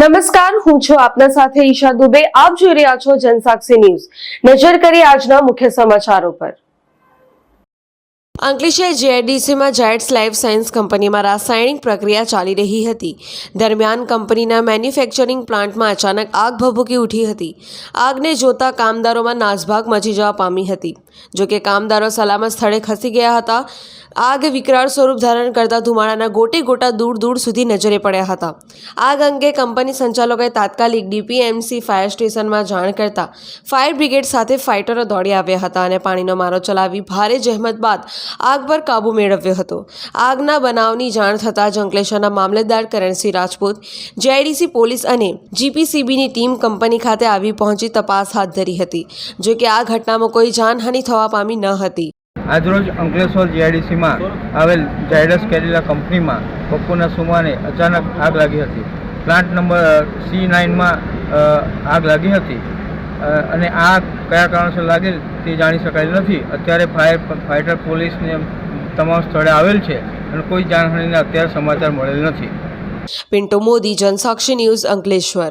નમસ્કાર, હું છું આપના સાથે ઈશા દુબે. આપ જોઈ રહ્યા છો જનસાક્ષી ન્યૂઝ. નજર કરી આજના મુખ્ય સમાચારો પર. અંકલેશ્વર જેઆઈડીસીમાં જાયટ્સ લાઈફ સાયન્સ કંપનીમાં રાસાયણિક પ્રક્રિયા ચાલી રહી હતી. દરમિયાન કંપનીના મેન્યુફેક્ચરિંગ પ્લાન્ટમાં અચાનક આગ ભભૂકી ઉઠી હતી. આગને જોતા કામદારોમાં નાસભાગ મચી જવા પામી હતી. જોકે કામદારો સલામત સ્થળે ખસી ગયા હતા. આગ વિકરાળ સ્વરૂપ ધારણ કરતા ધુમાડાના ગોટે ગોટા દૂર દૂર સુધી નજરે પડ્યા હતા. આગ અંગે કંપની સંચાલકોએ તાત્કાલિક ડીપીએમસી, ફાયર સ્ટેશનમાં જાણ કરતા ફાયર બ્રિગેડ સાથે ફાઇટરો દોડી આવ્યા હતા અને પાણીનો મારો ચલાવી ભારે જહેમત બાદ આગ પર કાબૂ મેળવ્યો હતો. આગના બનાવની જાણ થતાં જંકલેશ્વરના મામલતદાર કરણસિંહ રાજપૂત, જેઆઈડીસી પોલીસ અને જીપીસીબીની ટીમ કંપની ખાતે આવી પહોંચી તપાસ હાથ ધરી હતી. જો કે આ ઘટનામાં કોઈ જાનહાનિ થવા પામી ન હતી. આજરોજ અંકલેશ્વર જીઆઈડીસીમાં આવેલ ઝાયડસ કેડિલા કંપનીમાં બપોરના સુમાને અચાનક આગ લાગી હતી. પ્લાન્ટ નંબર સી નાઇનમાં આગ લાગી હતી. અને આ કયા કારણસર લાગેલ તે જાણી શકાયેલ નથી. અત્યારે ફાયર ફાઇટર પોલીસને તમામ સ્થળે આવેલ છે અને કોઈ જાનહાનિના અત્યારે સમાચાર મળેલ નથી. પિન્ટો મોદી જનસાક્ષી ન્યૂઝ અંકલેશ્વર.